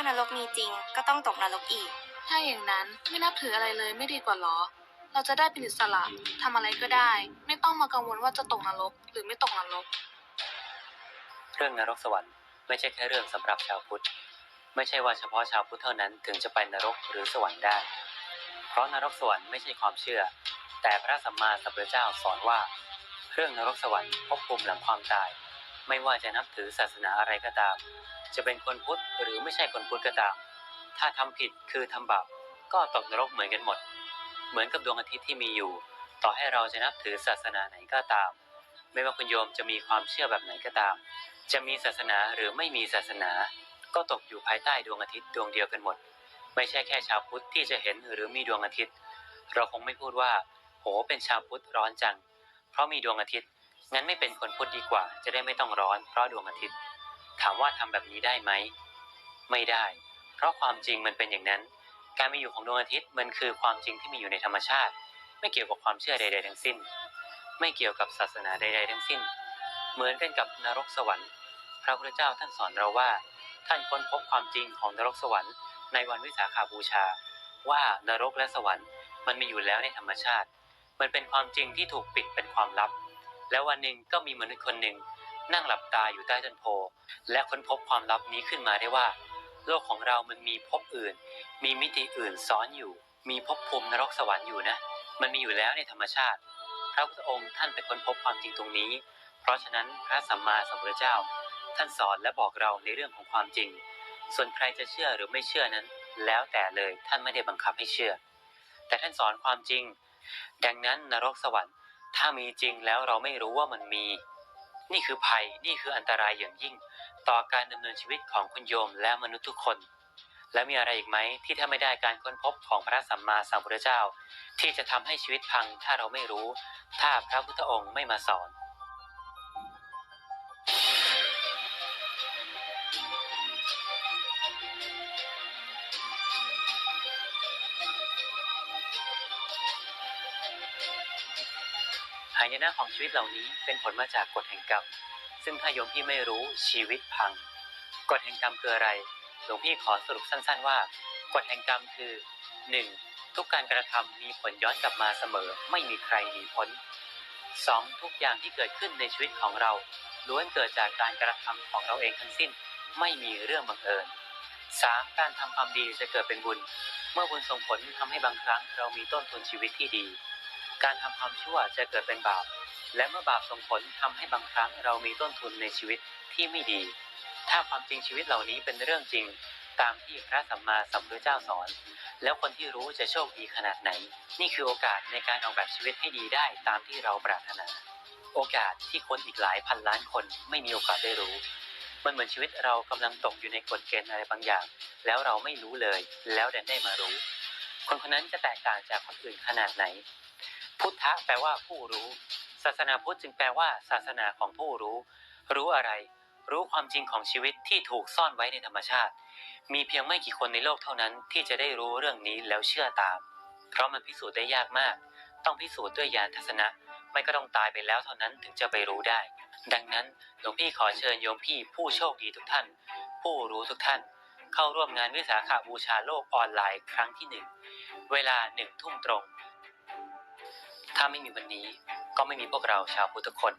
านรกมีจริง ก็ต้องตกนรกอีก ถ้าอย่างนั้นไม่นับถืออะไรเลยไม่ดีกว่าหรอ เราจะได้เป็นอิสระทำอะไรก็ได้ ไม่ต้องมากังวลว่าจะตกนรกหรือไม่ตกนรก เรื่องนรกสวรรค์ไม่ใช่แค่เรื่องสำหรับชาวพุทธ ไม่ใช่ว่าเฉพาะชาวพุทธเท่านั้นถึงจะไปนรกหรือสวรรค์ได้ เพราะนรกสวรรค์ไม่ใช่ความเชื่อ แต่พระสัมมาสัมพุทธเจ้าสอนว่า เรื่องนรกสวรรค์ภพภูมิหลังความตาย ไม่ว่าจะนับถือศาสนาอะไรก็ตาม จะเป็นคนพุทธหรือไม่ใช่คนพุทธก็ตาม ถ้าทำผิดคือทำบาปก็ตกนรกเหมือนกันหมด เหมือนกับดวงอาทิตย์ที่มีอยู่ ต่อให้เราจะนับถือศาสนาไหนก็ตาม ไม่ว่าคุณโยมจะมีความเชื่อแบบไหนก็ตาม จะมีศาสนาหรือไม่มีศาสนา ก็ตกอยู่ภายใต้ดวงอาทิตย์ดวงเดียวกันหมด ไม่ใช่แค่ชาวพุทธที่จะเห็นหรือมีดวงอาทิตย์ เราคงไม่พูดว่า โหเป็นชาวพุทธร้อนจัง เพราะมีดวงอาทิตย์ งั้นไม่เป็นคนพุทธดีกว่า จะได้ไม่ต้องร้อนเพราะดวงอาทิตย์ ถามว่าทำแบบนี้ได้ไหม ไม่ได้ เพราะความจริงมันเป็นอย่างนั้น การมีอยู่ของดวงอาทิตย์มันคือความจริงที่มีอยู่ในธรรมชาติ ไม่เกี่ยวกับความเชื่อใด ๆ ทั้งสิ้น ไม่เกี่ยวกับศาสนาใด ๆ ทั้งสิ้น เหมือนกันกับนรกสวรรค์ พระพุทธเจ้าท่านสอนเราว่า ท่านค้นพบความจริงของนรกสวรรค์ในวันวิสาขาบูชา ว่านรกและสวรรค์ มันมีอยู่แล้วในธรรมชาติ มันเป็นความจริงที่ถูกปิดเป็นความลับ แล้ววันหนึ่งก็มีมนุษย์คนหนึ่งนั่งหลับตาอยู่ใต้ต้นโพ และค้นพบความลับนี้ขึ้นมาได้ว่า โลกของเรามันมีภพอื่น มีมิติอื่นซ้อนอยู่ มีภพภูมินรกสวรรค์อยู่นะ มันมีอยู่แล้วในธรรมชาติ พระพุทธองค์ท่านเป็นคนพบความจริงตรงนี้ เพราะฉะนั้นพระสัมมาสัมพุทธเจ้า ท่านสอนและบอกเราในเรื่องของความจริง ส่วนใครจะเชื่อหรือไม่เชื่อนั้น แล้วแต่เลยท่านไม่ได้บังคับให้เชื่อ แต่ท่านสอนความจริง ดังนั้นนรกสวรรค์ ถ้ามีจริงแล้วเราไม่รู้ว่ามันมี นี่คือภัยนี่คืออันตรายอย่างยิ่ง ต่อการดำเนินชีวิตของคุณโยมและมนุษย์ทุกคน และมีอะไรอีกไหมที่ถ้าไม่ได้การค้นพบของพระสัมมาสัมพุทธเจ้า ที่จะทำให้ชีวิตพังถ้าเราไม่รู้ ถ้าพระพุทธองค์ไม่มาสอน หายนะของชีวิตเหล่านี้เป็นผลมาจากกฎแห่งกรรม ซึ่งถ้าโยมพี่ไม่รู้ชีวิตพัง กฎแห่งกรรมคืออะไร หลวงพี่ขอสรุปสั้นๆว่า กฎแห่งกรรมคือ 1. ทุกการกระทำมีผลย้อนกลับมาเสมอ ไม่มีใครหนีพ้น 2. ทุกอย่างที่เกิดขึ้นในชีวิตของเราล้วนเกิดจากการกระทำของเราเองทั้งสิ้น ไม่มีเรื่องบังเอิญ 3. การทำความดีจะเกิดเป็นบุญ เมื่อบุญส่งผลทำให้บางครั้งเรามีต้นทุนชีวิตที่ดี การทำความชั่วจะเกิดเป็นบาป และเมื่อบาปส่งผลทำให้บางครั้งเรามีต้นทุนในชีวิตที่ไม่ดี ถ้าความจริงชีวิตเหล่านี้เป็นเรื่องจริง ตามที่พระสัมมาสัมพุทธเจ้าสอน แล้วคนที่รู้จะโชคดีขนาดไหน นี่คือโอกาสในการออกแบบชีวิตให้ดีได้ตามที่เราปรารถนา โอกาสที่คนอีกหลายพันล้านคนไม่มีโอกาสได้รู้มันเหมือนชีวิตเรากำลังตกอยู่ในกฎเกณฑ์อะไรบางอย่าง แล้วเราไม่รู้เลย แล้วดันได้มารู้ คนคนนั้นจะแตกต่างจากคนอื่นขนาดไหน พุทธะแปลว่าผู้รู้ ศาสนาพุทธจึงแปลว่า ศาสนาของผู้รู้ รู้อะไร รู้ความจริงของชีวิตที่ถูกซ่อนไว้ในธรรมชาติ มีเพียงไม่กี่คนในโลกเท่านั้น ที่จะได้รู้เรื่องนี้แล้วเชื่อตาม เพราะมันพิสูจน์ได้ยากมาก ต้องพิสูจน์ด้วยญาณทัศนะ ไม่ก็ต้องตายไปแล้วเท่านั้นถึงจะไปรู้ได้ ดังนั้นหลวงพี่ขอเชิญโยมพี่ผู้โชคดีทุกท่าน ผู้รู้ทุกท่านเข้าร่วมงานวิสาขาบูชาโลกออนไลน์ครั้งที่หนึ่งเวลาหนึ่งทุ่มตรง ถ้าไม่มีวันนี้ก็ไม่มีพวกเราชาวพุทธทุกคน